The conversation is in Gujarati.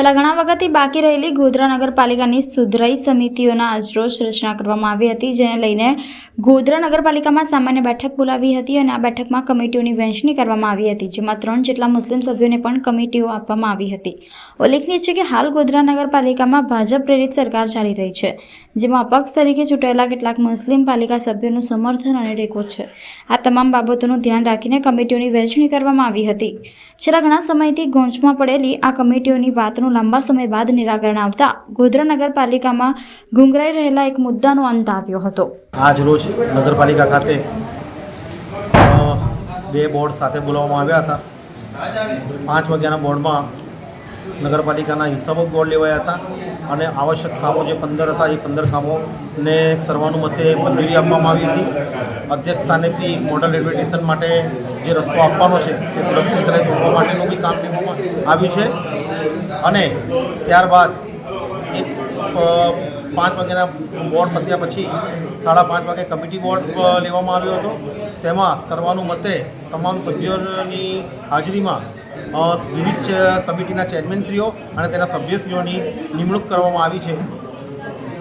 છેલ્લા ઘણા વખતથી બાકી રહેલી ગોધરા નગરપાલિકાની સુધરાઈ સમિતિઓના આજરોજ રચના કરવામાં આવી હતી, જેને લઈને ગોધરા નગરપાલિકામાં સામાન્ય બેઠક બોલાવી હતી અને આ બેઠકમાં કમિટીઓની વહેંચણી કરવામાં આવી હતી, જેમાં ત્રણ જેટલા મુસ્લિમ સભ્યોને પણ કમિટીઓ આપવામાં આવી હતી. ઉલ્લેખનીય છે કે હાલ ગોધરા નગરપાલિકામાં ભાજપ પ્રેરિત સરકાર ચાલી રહી છે, જેમાં અપક્ષ તરીકે ચૂંટાયેલા કેટલાક મુસ્લિમ પાલિકા સભ્યોનું સમર્થન અને ટેકો છે. આ તમામ બાબતોનું ધ્યાન રાખીને કમિટીઓની વહેંચણી કરવામાં આવી હતી. છેલ્લા ઘણા સમયથી ગોંચમાં પડેલી આ કમિટીઓની વાતનું લાંબા સમય બાદ નિરાકરણ આવતા ગોધરા નગરપાલિકામાં ગુંગરાઈ રહેલા એક મુદ્દાનો અંત આવ્યો હતો. આજ રોજ નગરપાલિકા ખાતે બે બોર્ડ સાથે બોલાવવામાં આવ્યા હતા. પાંચ વાગ્યાના બોર્ડમાં નગરપાલિકાના હિસાબો બોર્ડ લેવાયા હતા અને આવશ્યક કામો જે પંદર હતા એ પંદર કામોને સર્વાનુમતે મંજૂરી આપવામાં આવી હતી. અધ્યક્ષ સ્થાનેથી મોડલ એડવર્ટાઇઝેશન માટે જે રસ્તો આપવાનો છે, તે સુરક્ષિત રહે માટેનું બી કામ લેવામાં આવ્યું છે. અને ત્યારબાદ એક પાંચ વાગ્યાના બોર્ડ પત્યા પછી સાડા પાંચ વાગે કમિટી બોર્ડ લેવામાં આવ્યો હતો. તેમાં સર્વાનુમતે તમામ સભ્યોની હાજરીમાં વિવિધ કમિટીના ચેરમેનશ્રીઓ અને તેના સભ્યશ્રીઓની નિમણૂક કરવામાં આવી છે.